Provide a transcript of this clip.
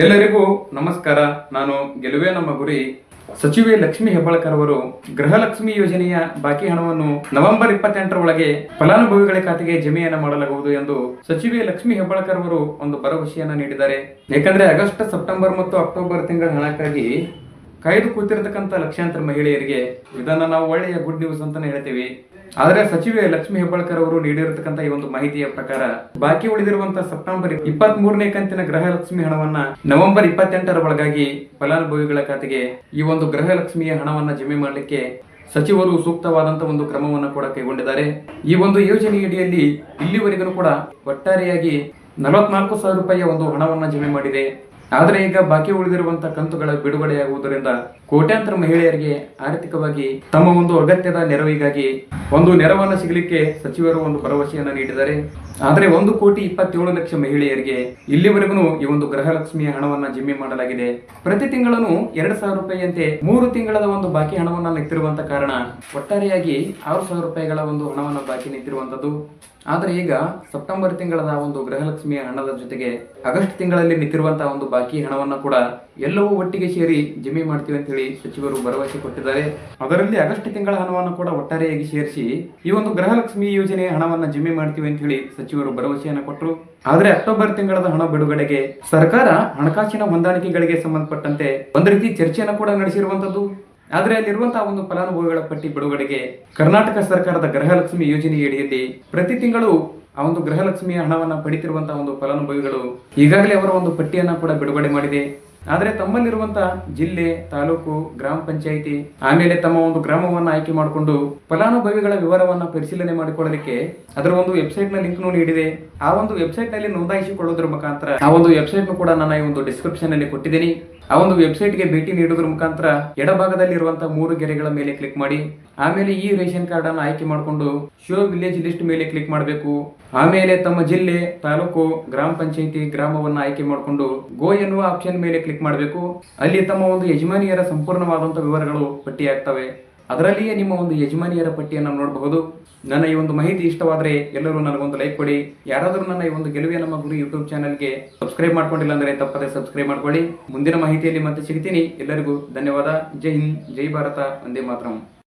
ಎಲ್ಲರಿಗೂ ನಮಸ್ಕಾರ. ನಾನು ಗೆಲುವೆ ನಮ್ಮ ಗುರಿ ಸಚಿವೆ ಲಕ್ಷ್ಮಿ ಹೆಬ್ಬಾಳ್ಕರ್ ಅವರು. ಗೃಹಲಕ್ಷ್ಮಿ ಯೋಜನೆಯ ಬಾಕಿ ಹಣವನ್ನು ನವೆಂಬರ್ ಇಪ್ಪತ್ತೆಂಟರ ಒಳಗೆ ಫಲಾನುಭವಿಗಳ ಖಾತೆಗೆ ಜಮೆಯನ್ನು ಮಾಡಲಾಗುವುದು ಎಂದು ಸಚಿವೆ ಲಕ್ಷ್ಮಿ ಹೆಬ್ಬಾಳ್ಕರ್ ಅವರು ಒಂದು ಭರವಸೆಯನ್ನ ನೀಡಿದ್ದಾರೆ. ಯಾಕಂದ್ರೆ ಆಗಸ್ಟ್, ಸೆಪ್ಟೆಂಬರ್ ಮತ್ತು ಅಕ್ಟೋಬರ್ ತಿಂಗಳ ಹಣಕ್ಕಾಗಿ ಕಾಯ್ದು ಕೂತಿರತಕ್ಕಂತ ಲಕ್ಷಾಂತರ ಮಹಿಳೆಯರಿಗೆ ಇದನ್ನ ನಾವು ಒಳ್ಳೆಯ ಗುಡ್ ನ್ಯೂಸ್ ಅಂತಾನೆ ಹೇಳ್ತೀವಿ. ಆದರೆ ಸಚಿವೆ ಲಕ್ಷ್ಮಿ ಹೆಬ್ಬಾಳ್ಕರ್ ಅವರು ನೀಡಿರತಕ್ಕಂತ ಈ ಒಂದು ಮಾಹಿತಿಯ ಪ್ರಕಾರ ಬಾಕಿ ಉಳಿದಿರುವಂತಹ ಸೆಪ್ಟೆಂಬರ್ ಇಪ್ಪತ್ತ್ ಮೂರನೇ ಕಂತಿನ ಗೃಹಲಕ್ಷ್ಮಿ ಹಣವನ್ನ ನವೆಂಬರ್ ಇಪ್ಪತ್ತೆಂಟರ ಒಳಗಾಗಿ ಫಲಾನುಭವಿಗಳ ಖಾತೆಗೆ ಈ ಒಂದು ಗೃಹಲಕ್ಷ್ಮಿಯ ಹಣವನ್ನ ಜಮೆ ಮಾಡಲಿಕ್ಕೆ ಸಚಿವರು ಸೂಕ್ತವಾದಂತಹ ಒಂದು ಕ್ರಮವನ್ನು ಕೂಡ ಕೈಗೊಂಡಿದ್ದಾರೆ. ಈ ಒಂದು ಯೋಜನೆಯಡಿಯಲ್ಲಿ ಇಲ್ಲಿವರೆಗೂ ಕೂಡ ಒಟ್ಟಾರೆಯಾಗಿ ನಲವತ್ನಾಲ್ಕು ಸಾವಿರ ರೂಪಾಯಿಯ ಒಂದು ಹಣವನ್ನ ಜಮೆ ಮಾಡಿದೆ. ಆದರೆ ಈಗ ಬಾಕಿ ಉಳಿದಿರುವಂತಹ ಕಂತುಗಳ ಬಿಡುಗಡೆಯಾಗುವುದರಿಂದ ಕೋಟ್ಯಾಂತರ ಮಹಿಳೆಯರಿಗೆ ಆರ್ಥಿಕವಾಗಿ ತಮ್ಮ ಒಂದು ಅಗತ್ಯದ ನೆರವಿಗಾಗಿ ಒಂದು ನೆರವನ್ನು ಸಿಗಲಿಕ್ಕೆ ಸಚಿವರು ಒಂದು ಭರವಸೆಯನ್ನ ನೀಡಿದ್ದಾರೆ. ಆದರೆ ಒಂದು ಕೋಟಿ ಇಪ್ಪತ್ತೇಳು ಲಕ್ಷ ಮಹಿಳೆಯರಿಗೆ ಇಲ್ಲಿವರೆಗೂ ಈ ಒಂದು ಗೃಹಲಕ್ಷ್ಮಿಯ ಹಣವನ್ನ ಜಿಮ್ಮೆ ಮಾಡಲಾಗಿದೆ. ಪ್ರತಿ ತಿಂಗಳನ್ನು ಎರಡು ಸಾವಿರ ರೂಪಾಯಿಯಂತೆ ಮೂರು ತಿಂಗಳ ಒಂದು ಬಾಕಿ ಹಣವನ್ನ ನಿಂತಿರುವಂತಹ ಕಾರಣ ಒಟ್ಟಾರೆಯಾಗಿ ಆರು ಸಾವಿರ ರೂಪಾಯಿಗಳ ಒಂದು ಹಣವನ್ನು ಬಾಕಿ ನಿಂತಿರುವಂತದ್ದು ಆದರೆ ಈಗ ಸೆಪ್ಟೆಂಬರ್ ತಿಂಗಳದ ಒಂದು ಗೃಹಲಕ್ಷ್ಮಿಯ ಹಣದ ಜೊತೆಗೆ ಆಗಸ್ಟ್ ತಿಂಗಳಲ್ಲಿ ನಿಂತಿರುವಂತಹ ಒಂದು ಬಾಕಿ ಹಣವನ್ನ ಕೂಡ ಎಲ್ಲವೂ ಒಟ್ಟಿಗೆ ಸೇರಿ ಜಮೆ ಮಾಡ್ತೀವಿ ಅಂತ ಹೇಳಿ ಸಚಿವರು ಭರವಸೆ ಕೊಟ್ಟಿದ್ದಾರೆ. ಅದರಲ್ಲಿ ಆಗಸ್ಟ್ ತಿಂಗಳ ಹಣವನ್ನು ಕೂಡ ಒಟ್ಟಾರೆಯಾಗಿ ಸೇರಿಸಿ ಈ ಒಂದು ಗೃಹಲಕ್ಷ್ಮಿ ಯೋಜನೆಯ ಹಣವನ್ನ ಜಮೆ ಮಾಡ್ತೀವಿ ಅಂತ ಹೇಳಿ ಸಚಿವರು ಭರವಸೆಯನ್ನು ಕೊಟ್ಟರು ಆದರೆ ಅಕ್ಟೋಬರ್ ತಿಂಗಳದ ಹಣ ಬಿಡುಗಡೆಗೆ ಸರ್ಕಾರ ಹಣಕಾಸಿನ ಹೊಂದಾಣಿಕೆಗಳಿಗೆ ಸಂಬಂಧಪಟ್ಟಂತೆ ಒಂದು ರೀತಿ ಚರ್ಚೆಯನ್ನು ಕೂಡ ನಡೆಸಿರುವಂತದ್ದು ಆದ್ರೆ ಅಲ್ಲಿರುವಂತಹ ಒಂದು ಫಲಾನುಭವಿಗಳ ಪಟ್ಟಿ ಬಿಡುಗಡೆಗೆ ಕರ್ನಾಟಕ ಸರ್ಕಾರದ ಗೃಹಲಕ್ಷ್ಮಿ ಯೋಜನೆಯಡಿಯಲ್ಲಿ ಪ್ರತಿ ತಿಂಗಳು ಆ ಒಂದು ಗೃಹಲಕ್ಷ್ಮಿಯ ಹಣವನ್ನು ಪಡಿತಿರುವಂತಹ ಒಂದು ಫಲಾನುಭವಿಗಳು ಈಗಾಗಲೇ ಅವರ ಒಂದು ಪಟ್ಟಿಯನ್ನ ಕೂಡ ಬಿಡುಗಡೆ ಮಾಡಿದೆ. ಆದ್ರೆ ತಮ್ಮಲ್ಲಿರುವಂತಹ ಜಿಲ್ಲೆ, ತಾಲೂಕು, ಗ್ರಾಮ ಪಂಚಾಯಿತಿ, ಆಮೇಲೆ ತಮ್ಮ ಒಂದು ಗ್ರಾಮವನ್ನ ಆಯ್ಕೆ ಮಾಡಿಕೊಂಡು ಫಲಾನುಭವಿಗಳ ವಿವರವನ್ನ ಪರಿಶೀಲನೆ ಮಾಡಿಕೊಳ್ಳಲಿಕ್ಕೆ ಅದರ ಒಂದು ವೆಬ್ಸೈಟ್ನ ಲಿಂಕ್ ನೀಡಿದೆ. ಆ ಒಂದು ವೆಬ್ಸೈಟ್ನಲ್ಲಿ ನೋಂದಾಯಿಸಿಕೊಳ್ಳೋದ್ರ ಮುಖಾಂತರ ಆ ಒಂದು ವೆಬ್ಸೈಟ್ ನು ಕೂಡ ನಾನು ಈ ಒಂದು ಡಿಸ್ಕ್ರಿಪ್ಷನ್ ಅಲ್ಲಿ ಕೊಟ್ಟಿದ್ದೀನಿ. ಆ ಒಂದು ವೆಬ್ಸೈಟ್ಗೆ ಭೇಟಿ ನೀಡುವುದರ ಮುಖಾಂತರ ಎಡಭಾಗದಲ್ಲಿ ಇರುವಂತಹ ಮೂರು ಗೆರೆಗಳ ಮೇಲೆ ಕ್ಲಿಕ್ ಮಾಡಿ, ಆಮೇಲೆ ಈ ರೇಷನ್ ಕಾರ್ಡ್ ಅನ್ನು ಆಯ್ಕೆ ಮಾಡಿಕೊಂಡು ಶೋ ವಿಲೇಜ್ ಲಿಸ್ಟ್ ಮೇಲೆ ಕ್ಲಿಕ್ ಮಾಡಬೇಕು. ಆಮೇಲೆ ತಮ್ಮ ಜಿಲ್ಲೆ, ತಾಲೂಕು, ಗ್ರಾಮ ಪಂಚಾಯಿತಿ ಗ್ರಾಮವನ್ನ ಆಯ್ಕೆ ಮಾಡಿಕೊಂಡು ಗೋ ಎನ್ನುವ ಆಪ್ಷನ್ ಮೇಲೆ ಕ್ಲಿಕ್ ಮಾಡಬೇಕು. ಅಲ್ಲಿ ತಮ್ಮ ಒಂದು ಯಜಮಾನಿಯರ ಸಂಪೂರ್ಣವಾದಂತಹ ವಿವರಗಳು ಪಟ್ಟಿಯಾಗ್ತವೆ ಅದರಲ್ಲಿಯೇ ನಿಮ್ಮ ಒಂದು ಯಜಮಾನಿಯರ ಪಟ್ಟಿಯನ್ನು ನೋಡಬಹುದು. ನನ್ನ ಈ ಒಂದು ಮಾಹಿತಿ ಇಷ್ಟವಾದರೆ ಎಲ್ಲರೂ ನನಗೊಂದು ಲೈಕ್ ಕೊಡಿ. ಯಾರಾದರೂ ನನ್ನ ಈ ಒಂದು ಗೆಲುವೆ ನಮ್ಮ ಗುರು ಯೂಟ್ಯೂಬ್ ಚಾನಲ್ಗೆ ಸಬ್ಸ್ಕ್ರೈಬ್ ಮಾಡ್ಕೊಂಡಿಲ್ಲ ಅಂದರೆ ತಪ್ಪದೆ ಸಬ್ಸ್ಕ್ರೈಬ್ ಮಾಡ್ಕೊಳ್ಳಿ. ಮುಂದಿನ ಮಾಹಿತಿಯಲ್ಲಿ ಮತ್ತೆ ಸಿಗ್ತೀನಿ. ಎಲ್ಲರಿಗೂ ಧನ್ಯವಾದ. ಜೈ ಹಿಂದ್, ಜೈ ಭಾರತ ಒಂದೇ ಮಾತ್ರಂ.